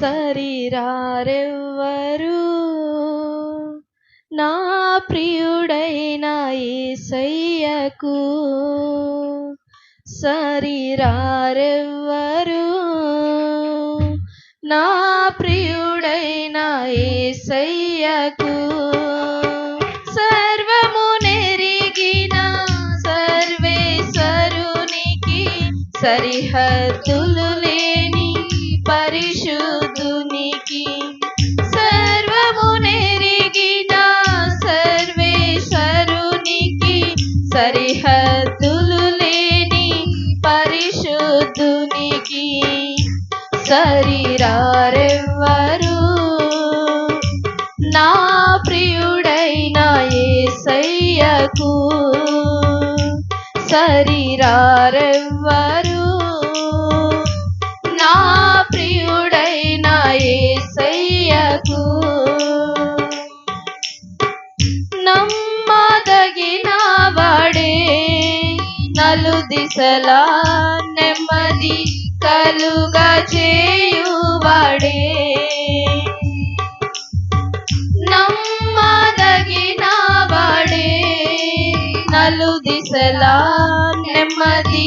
సరిరారెవ్వరు? నా ప్రియుడైన ఈసయ్యకు సరిరారెవ్వరు? నా ప్రియుడైన ఏసయ్యకు సర్వము నెరిగిన సర్వేశ్వరునికి సరిహద్దు సరిరారెవ్వరు నా ప్రియుడైన ఏసయ్యకు సరిరారెవ్వరు నా ప్రియుడైన ఏసయ్యకు నమ్మదగిన వాడే నలు దిశలా నెమ్మది కలుగా చేయువాడే. నమ్మదగిన వాడే నలు దిశలా నెమ్మది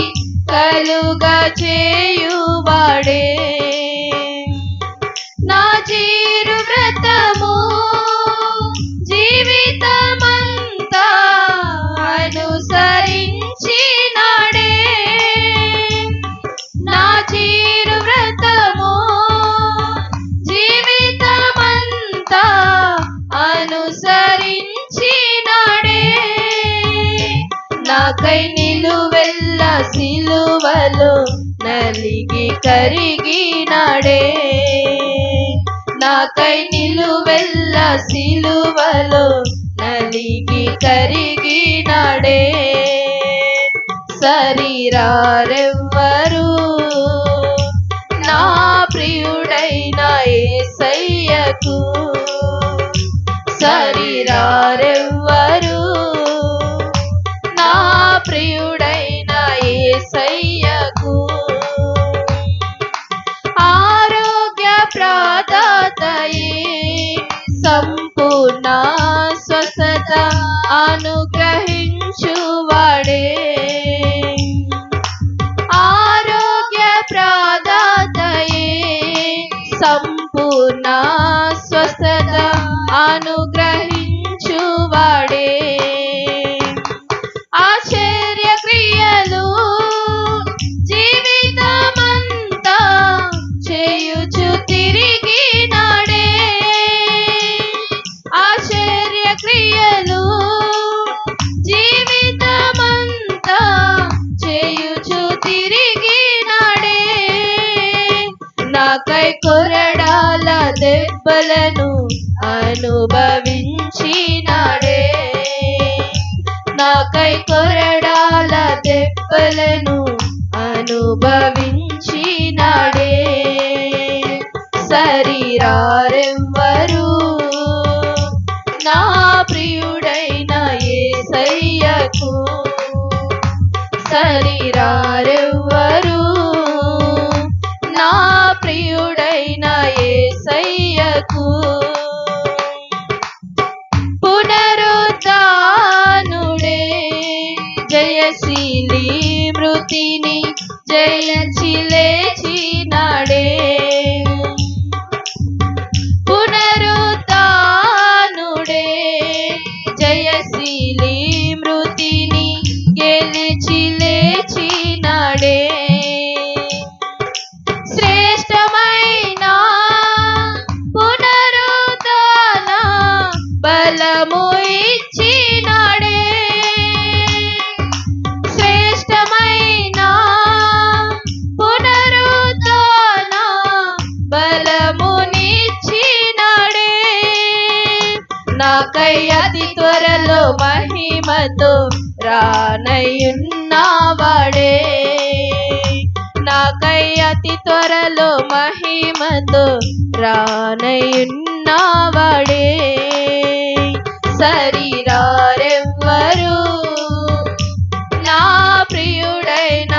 కలుగా చేయువాడే నాకై నిలువెల్ల సిలువలు నలిగి కరిగినాడే. నాకై నిలువెల్ల సిలువలు నలిగి కరిగినాడే. సరిరారెవ్వరు నా ప్రియుడైన ఏసయ్యకు సంపూర్ణ స్వస్థత అనుగ్రహ దెబ్బలను అనుభవించినాడే. నాకై కొరడాల దెబ్బలను నాకై అతి త్వరలో మహిమతో రానయున్నావాడే నాకై అతి త్వరలో మహిమతో రానయున్నావాడే సరిరారెవ్వరు నా ప్రియుడైన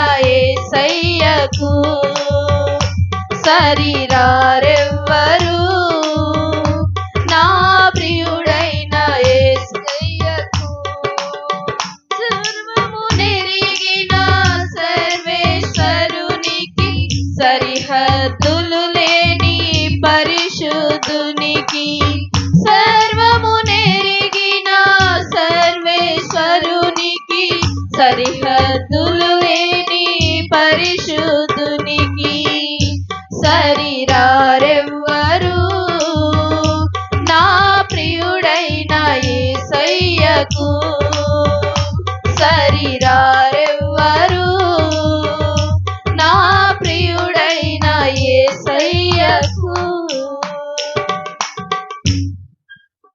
పరిశుద్ధునికి సర్వము నెరిగిన సర్వేశ్వరునికి సరిహద్దులు లేని పరిశుద్ధునికి సరిరారే